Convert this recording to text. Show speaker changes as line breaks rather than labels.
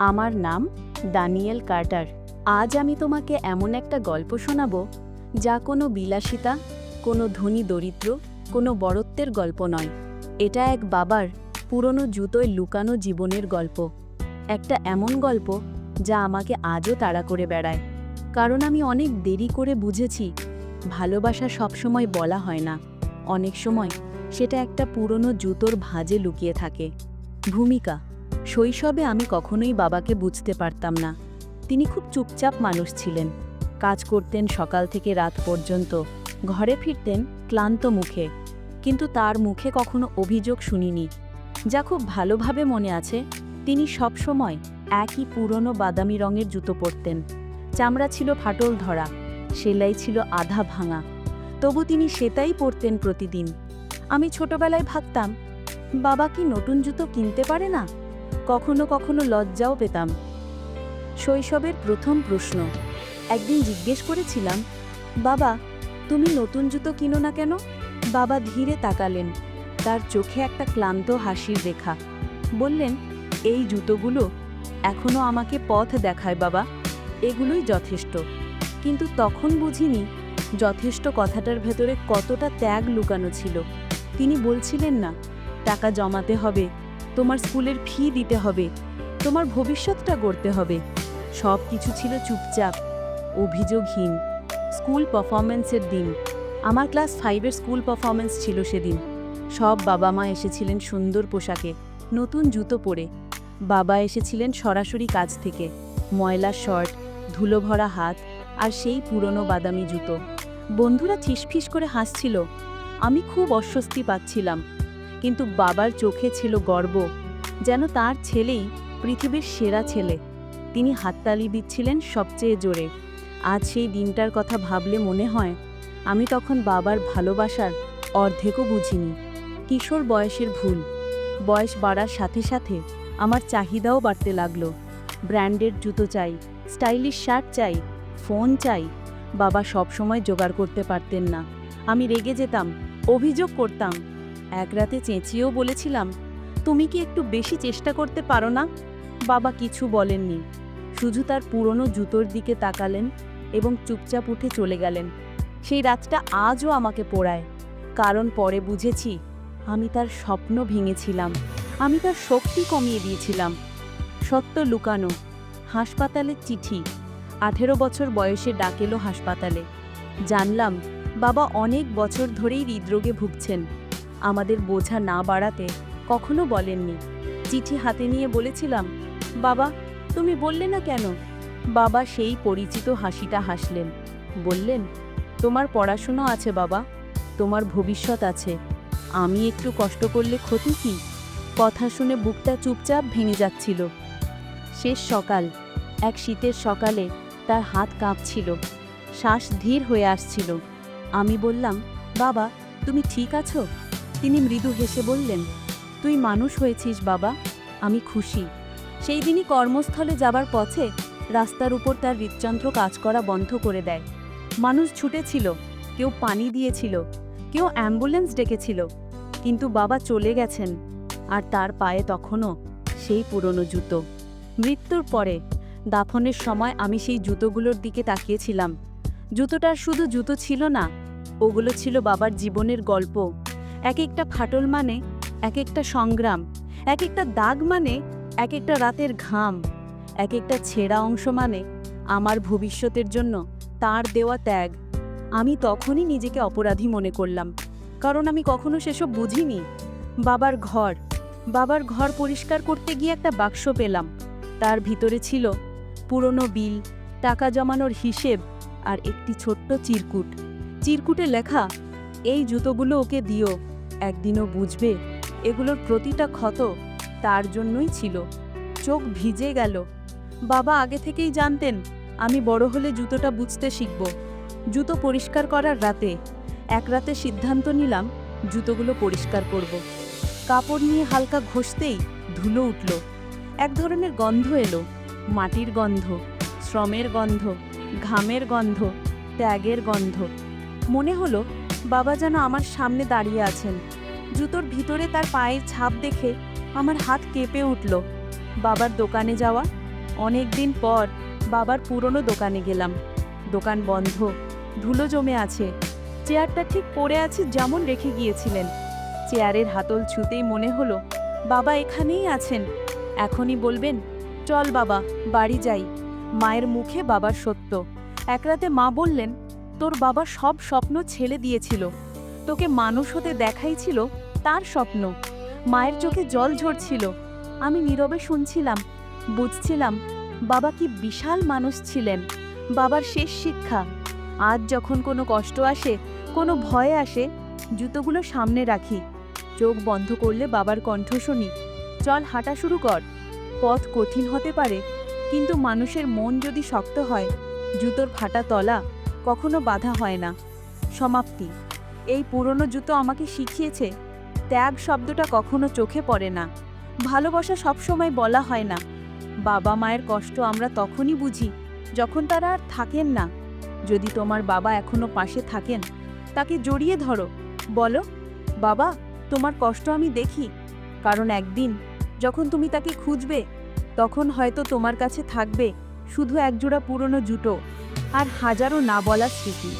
আমার নাম Danijel Carter. আজ আমি তোমাকে এমন একটা গল্প শোনাবো যা কোনো বিলাসিতা, কোনো ধনী দরিদ্র, কোনো বড়ত্বের গল্প নয়। এটা এক বাবার পুরনো জুতোয় লুকানো জীবনের গল্প। একটা এমন গল্প যা আমাকে আজও তাড়া করে বেড়ায়। কারণ আমি অনেক দেরি করে বুঝেছি, ভালোবাসা সবসময় বলা হয় না। অনেক সময় সেটা একটা পুরনো জুতোর ভাঁজে লুকিয়ে থাকে। ভূমিকা শৈশবে আমি কখনোই বাবাকে বুঝতে পারতাম না। তিনি খুব চুপচাপ মানুষ ছিলেন। কাজ করতেন সকাল থেকে রাত পর্যন্ত। ঘরে ফিরতেন ক্লান্ত মুখে। কিন্তু তার মুখে কখনো অভিযোগ শুনিনি। যা খুব ভালোভাবে মনে আছে, তিনি সবসময় একই পুরনো বাদামি রঙের জুতো পরতেন। চামড়া ছিল ফাটল ধরা, সেলাই ছিল আধা ভাঙা। তবু তিনি সেটাই পরতেন প্রতিদিন। আমি ছোটবেলায় ভাবতাম, বাবা কি নতুন জুতো কিনতে পারে না? কখনো কখনো লজ্জাও পেতাম। শৈশবের প্রথম প্রশ্ন। একদিন জিজ্ঞেস করেছিলাম, বাবা, তুমি নতুন জুতো কিনো না কেন? বাবা ধীরে তাকালেন, তার চোখে একটা ক্লান্ত হাসির রেখা। বললেন, এই জুতোগুলো এখনও আমাকে পথ দেখায় বাবা, এগুলোই যথেষ্ট। কিন্তু তখন বুঝিনি যথেষ্ট কথাটার ভেতরে কতটা ত্যাগ লুকানো ছিল। তিনি বলছিলেন না, টাকা জমাতে হবে তোমার স্কুলের ফি দিতে হবে, তোমার ভবিষ্যৎটা গড়তে হবে। সব কিছু ছিল চুপচাপ, অভিযোগহীন। স্কুল পারফরমেন্সের দিন, আমার ক্লাস ফাইভের স্কুল পারফরমেন্স ছিল সেদিন। সব বাবা মা এসেছিলেন সুন্দর পোশাকে, নতুন জুতো পরে। বাবা এসেছিলেন সরাসরি কাজ থেকে, ময়লা শর্ট ধুলো ভরা হাত আর সেই পুরনো বাদামি জুতো। বন্ধুরা ঠিসফিস করে হাসছিল। আমি খুব অস্বস্তি পাচ্ছিলাম। কিন্তু বাবার চোখে ছিল গর্ব। যেন তার ছেলেই পৃথিবীর সেরা ছেলে। তিনি হাততালি দিচ্ছিলেন সবচেয়ে জোরে। আজ সেই দিনটার কথা ভাবলে মনে হয়, আমি তখন বাবার ভালোবাসার অর্ধেকও বুঝিনি। কিশোর বয়সের ভুল। বয়স বাড়ার সাথে সাথে আমার চাহিদাও বাড়তে লাগল। ব্র্যান্ডের জুতো চাই, স্টাইলিশ শার্ট চাই, ফোন চাই, বাবা সব সময় জোগাড় করতে পারতেন না। আমি রেগে যেতাম, অভিযোগ করতাম এক রাতে চেঁচিয়েও বলেছিলাম, তুমি কি একটু বেশি চেষ্টা করতে পারো না? বাবা কিছু বলেননি। শুধু তার পুরনো জুতোর দিকে তাকালেন এবং চুপচাপ উঠে চলে গেলেন। সেই রাতটা আজও আমাকে পোড়ায়, কারণ পরে বুঝেছি আমি তার স্বপ্ন ভেঙেছিলাম। আমি তার শক্তি কমিয়ে দিয়েছিলাম। সত্য লুকানো, হাসপাতালের চিঠি, আঠেরো বছর বয়সে ডাকেলো হাসপাতালে। জানলাম, বাবা অনেক বছর ধরেই হৃদরোগে ভুগছেন। আমাদের বোঝা না বাড়াতে কখনো বলেননি। চিঠি হাতে নিয়ে বলেছিলাম, বাবা, তুমি বললে না কেন? বাবা সেই পরিচিত হাসিটা হাসলেন। বললেন, তোমার পড়াশুনো আছে বাবা, তোমার ভবিষ্যৎ আছে। আমি একটু কষ্ট করলে ক্ষতি কি? কথা শুনে বুকটা চুপচাপ ভেঙে যাচ্ছিল। শেষ সকাল, এক শীতের সকালে তার হাত কাঁপছিল। শ্বাস ধীর হয়ে আসছিল। আমি বললাম, বাবা, তুমি ঠিক আছো? তিনি মৃদু হেসে বললেন, তুই মানুষ হয়েছিস, বাবা, আমি খুশি। সেই দিনই কর্মস্থলে যাবার পথে রাস্তার উপর তার হৃদযন্ত্র কাজ করা বন্ধ করে দেয়। মানুষ ছুটেছিল, কেউ পানি দিয়েছিল, কেউ অ্যাম্বুলেন্স ডেকেছিল, কিন্তু বাবা চলে গেছেন, আর তার পায়ে তখনও সেই পুরনো জুতো। মৃত্যুর পরে দাফনের সময় আমি সেই জুতোগুলোর দিকে তাকিয়েছিলাম। জুতোটার শুধু জুতো ছিল না, ওগুলো ছিল বাবার জীবনের গল্প। এক একটা ফাটল মানে এক একটা সংগ্রাম এক একটা দাগ মানে এক একটা রাতের ঘাম এক একটা ছেঁড়া অংশ মানে আমার ভবিষ্যতের জন্য তার দেওয়া ত্যাগ। আমি তখনই নিজেকে অপরাধী মনে করলাম, কারণ আমি কখনো সেসব বুঝিনি। বাবার ঘর বাবার ঘর পরিষ্কার করতে গিয়ে একটা বাক্স পেলাম। তার ভিতরে ছিল পুরনো বিল, টাকা জমানোর হিসেব আর একটি ছোট্ট চিরকুট। চিরকুটে লেখা, এই জুতোগুলো ওকে দিও। একদিনও বুঝবে, এগুলোর প্রতিটা ক্ষত তার জন্যই ছিল। চোখ ভিজে গেল। বাবা আগে থেকেই জানতেন, আমি বড় হলে জুতোটা বুঝতে শিখব। জুতো পরিষ্কার করার রাতে, এক রাতে সিদ্ধান্ত নিলাম, জুতোগুলো পরিষ্কার করব। কাপড় নিয়ে হালকা ঘষতেই ধুলো উঠল। এক ধরনের গন্ধ এলো, মাটির গন্ধ, শ্রমের গন্ধ, ঘামের গন্ধ, ত্যাগের গন্ধ। মনে হলো বাবা যেন আমার সামনে দাঁড়িয়ে আছেন। জুতোর ভিতরে তার পায়ের ছাপ দেখে আমার হাত কেঁপে উঠল। বাবার দোকানে যাওয়া, অনেক দিন পর বাবার পুরনো দোকানে গেলাম। দোকান বন্ধ, ধুলো জমে আছে। চেয়ারটা ঠিক পড়ে আছে যেমন রেখে গিয়েছিলেন। চেয়ারের হাতল ছুতেই মনে হলো, বাবা এখানেই আছেন। এখনই বলবেন, চল বাবা, বাড়ি যাই। মায়ের মুখে বাবার সত্য। এক রাতে মা বললেন তোর বাবা সব স্বপ্ন ছেড়ে দিয়েছিল। তোকে মানুষ হতে দেখাই ছিল তার স্বপ্ন। মায়ের চোখে জল ঝরছিল। আমি নীরবে শুনছিলাম, বুঝছিলাম, বাবা কি বিশাল মানুষ ছিলেন। বাবার শেষ শিক্ষা। আজ যখন কোনো কষ্ট আসে, কোনো ভয় আসে, জুতোগুলো সামনে রাখি। চোখ বন্ধ করলে বাবার কণ্ঠ শুনি, চল হাঁটা শুরু কর। পথ কঠিন হতে পারে, কিন্তু মানুষের মন যদি শক্ত হয়, জুতোর ফাটা তলা কখনো বাধা হয় না। সমাপ্তি। এই পুরনো জুতো আমাকে শিখিয়েছে, ত্যাগ শব্দটা কখনো চোখে পড়ে না। ভালোবাসা সবসময় বলা হয় না। বাবা মায়ের কষ্ট আমরা তখনই বুঝি, যখন তারা আর থাকেন না। যদি তোমার বাবা এখনও পাশে থাকেন, তাকে জড়িয়ে ধরো। বলো, বাবা, তোমার কষ্ট আমি দেখি। কারণ একদিন, যখন তুমি তাকে খুঁজবে, তখন হয়তো তোমার কাছে থাকবে শুধু একজোড়া পুরনো জুটো আর হাজারো না বলা স্মৃতি।